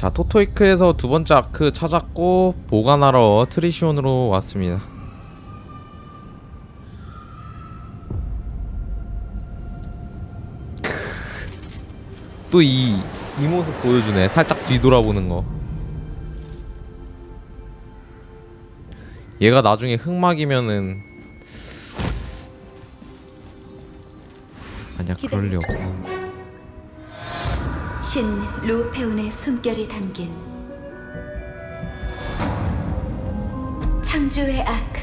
자 토토이크에서 두 번째 아크 찾았고 보관하러 트리시온으로 왔습니다. 또이이 모습 보여주네. 살짝 뒤돌아보는 거. 얘가 나중에 흑막이면은 아니야 그럴 리 없어. 신 루페온의 숨결이 담긴 창조의 아크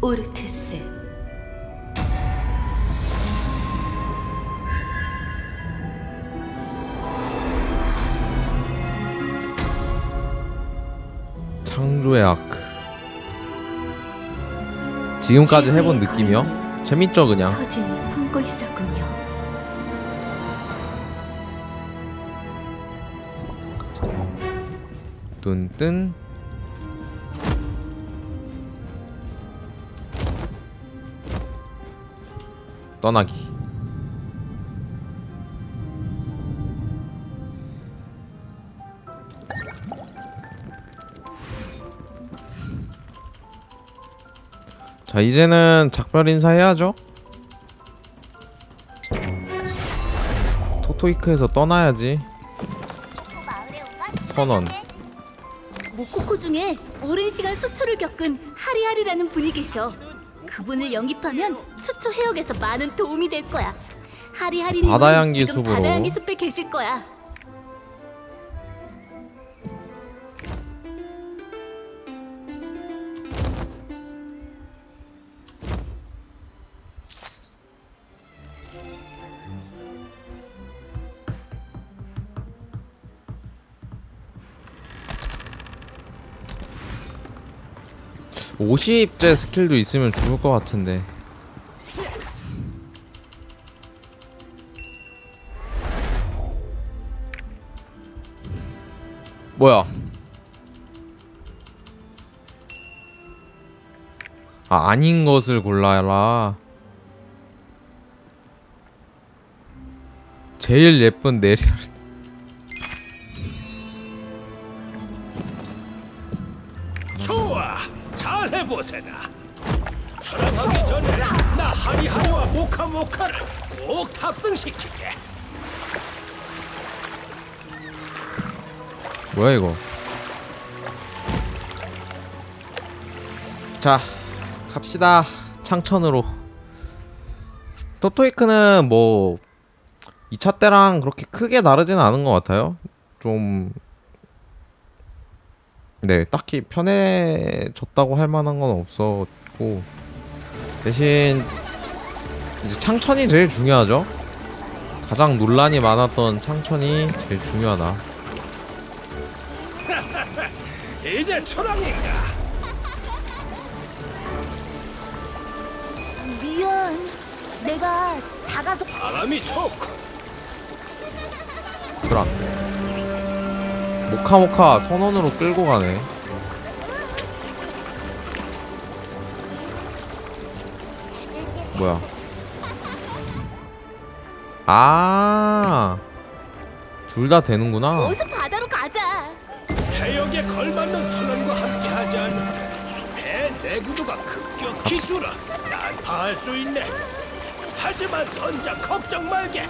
오르트스 창조의 아크. 지금까지 해본 느낌이요? 재밌죠 그냥. 서준이 품고 있었군요. 뚠뚠 떠나기. 자 이제는 작별 인사해야죠. 토토이크에서 떠나야지. 선언 모코코 중에 오랜 시간 수초를 겪은 하리하리라는 분이 계셔. 그분을 영입하면 수초 해역에서 많은 도움이 될 거야. 하리하리님은 바다 향기 지금 숲으로. 바다 향기 숲에 계실 거야. 50제 스킬도 있으면 좋을 것 같은데. 뭐야? 아 아닌 것을 골라라. 제일 예쁜 내리얼 좋 시킬게. 뭐야 이거? 자 갑시다. 창천으로. 토토이크는 뭐 2차 때랑 그렇게 크게 다르지는 않은 것 같아요. 좀 네, 딱히 편해졌다고 할 만한 건 없었고. 대신 이제 창천이 제일 중요하죠 가장 논란이 많았던 창천이 제일 중요하다 이제 철학인가? 미안. 내가 작아서 바람이 좋고 그라 모카모카 선원으로 끌고 가네 뭐야 아 둘 다 되는구나 어서 바다로 가자. 해역에 걸맞는 선원과 함께하지 않으면 배 내구도가 급격히 줄어 난파할 수 있네. 하지만 선장 걱정 말게.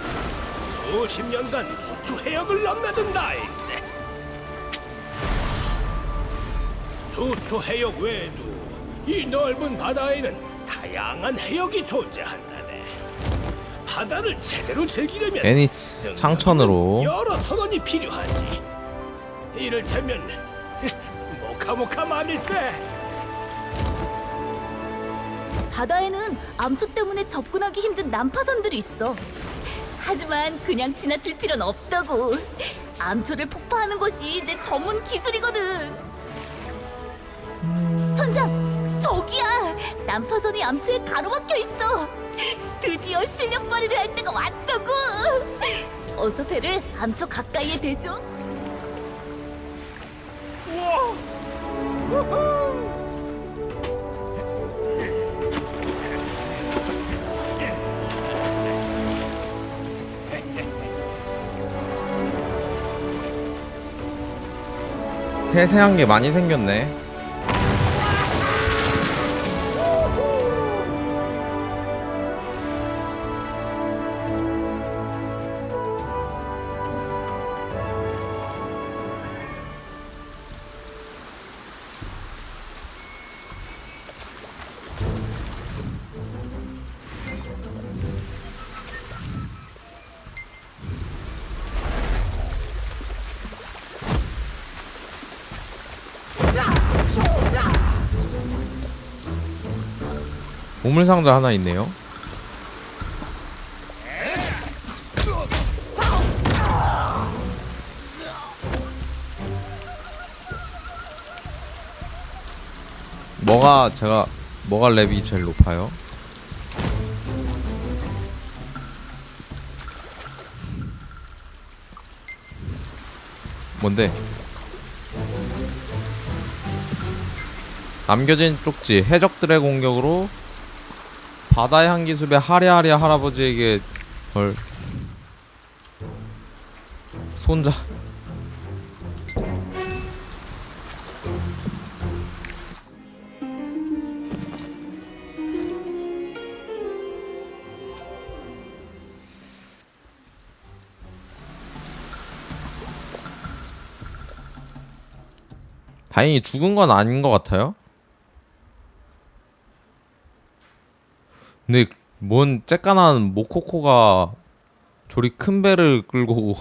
수십 년간 수주 해역을 넘나든 나일세. 수주 해역 외에도 이 넓은 바다에는 다양한 해역이 존재한다네. 바다를 제대로 즐기려면 베니츠 창천으로 여러 선원이 필요하지. 이를테면 모카모카 마밀세. 바다에는 암초 때문에 접근하기 힘든 난파선들이 있어. 하지만 그냥 지나칠 필요는 없다고. 암초를 폭파하는 것이 내 전문 기술이거든. 선장, 저기야. 난파선이 암초에 가로막혀 있어. 드 디어 실력 발휘를 할 때가 왔다고. 어서 배를 암초 가까이에 대줘. 세세한 게 많이 생겼네. 보물 상자 하나 있네요. 뭐가 제가 뭐가 랩이 제일 높아요? 뭔데? 남겨진 쪽지 해적들의 공격으로 바다의 한기숲의 하랴하랴 할아버지에게 걸 손자 다행히 죽은 건 아닌 것 같아요. 근데 뭔 쬐깐한 모코코가 저리 큰 배를 끌고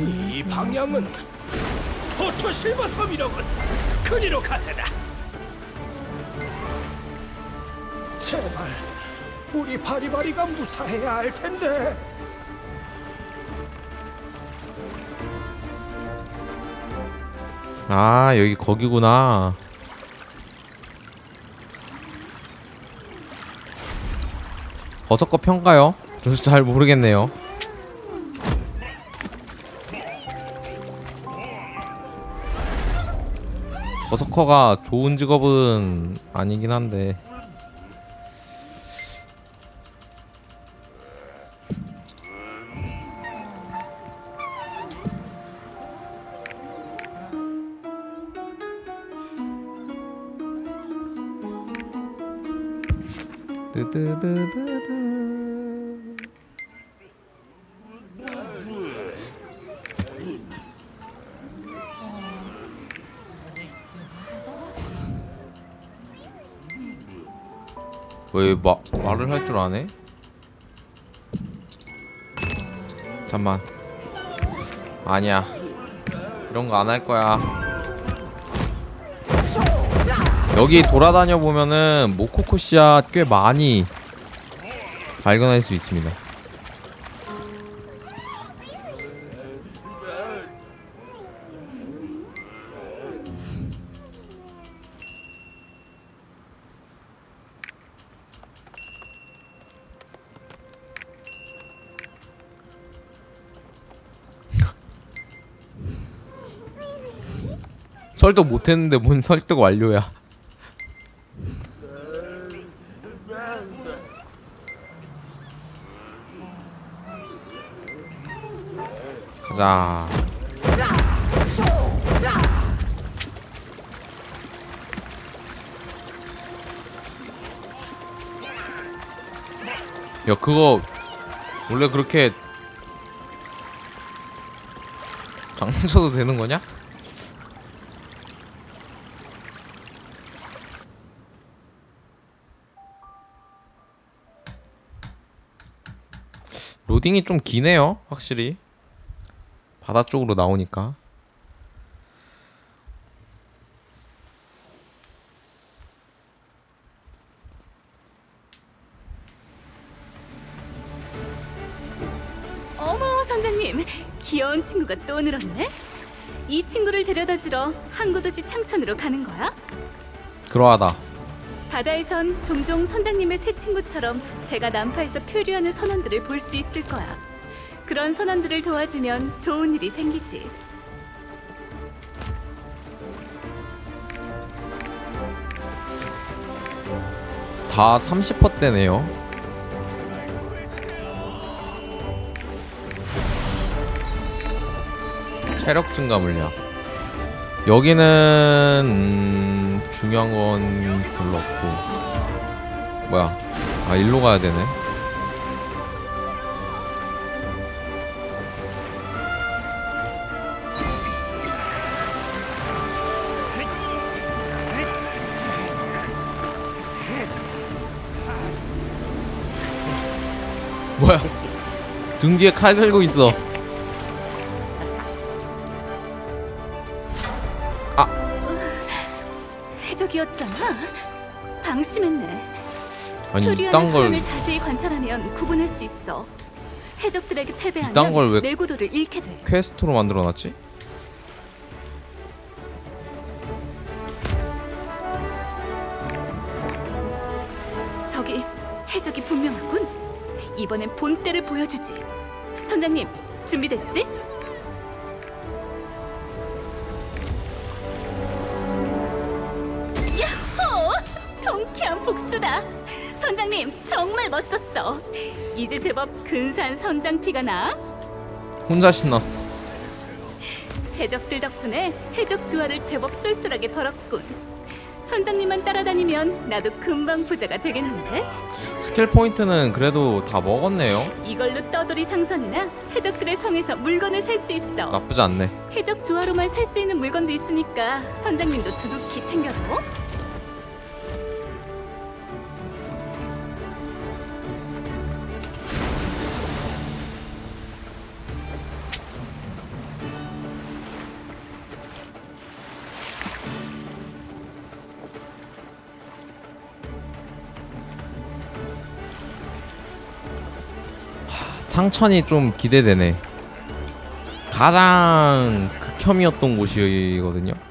이 방향은 토토 실버 섬이로군. 그리로 가세다. 제발 우리 바리바리가 무사해야 할 텐데. 아 여기 거기구나 버섯거 평가요? 저잘 모르겠네요 버섯커가 좋은 직업은 아니긴 한데 뜨뜨뜨뜨뜨 왜 마, 말을 할 줄 아네? 잠만. 아니야. 이런 거 안 할 거야 여기 돌아다녀 보면은 모코코 씨앗 꽤 많이 발견할 수 있습니다. 설득 못했는데 뭔 설득 완료야. 가자. 야 그거 원래 그렇게 장난쳐도 되는 거냐? 로딩이 좀 기네요 확실히 바다 쪽으로 나오니까 어머 선장님 귀여운 친구가 또 늘었네. 이 친구를 데려다 주러 항구도시 참천으로 가는 거야? 그러하다 바다에선 종종 선장님의 새 친구처럼 배가 난파해서 표류하는 선원들을 볼 수 있을 거야. 그런 선원들을 도와주면 좋은 일이 생기지. 다 30%대네요. 체력 증가 물량. 여기는 음, 중요한 건 별로 없고. 뭐야? 아 일로 가야 되네. 등 뒤에 칼 들고 있어. 해적이었잖아. 방심했네. 아니 이딴 걸 자세히 관찰하면 구분할 수 있어. 해적들에게 패배하면 걸 왜- 내구도를 잃게 돼. 퀘스트로 만들어놨지? 이번엔 본때를 보여주지. 선장님 준비됐지? 야호! 통쾌한 복수다. 선장님 정말 멋졌어. 이제 제법 근사한 선장 티가 나. 혼자 신났어. 해적들 덕분에 해적 주화를 제법 쏠쏠하게 벌었군. 선장님만 따라다니면 나도 금방 부자가 되겠는데? 스킬 포인트는 그래도 다 먹었네요. 이걸로 떠돌이 상선이나 해적들의 성에서 물건을 살 수 있어. 나쁘지 않네. 해적 주화로만 살 수 있는 물건도 있으니까 선장님도 두둑히 챙겨둬. 상천이 좀 기대되네. 가장 극혐이었던 곳이거든요. 2차 때.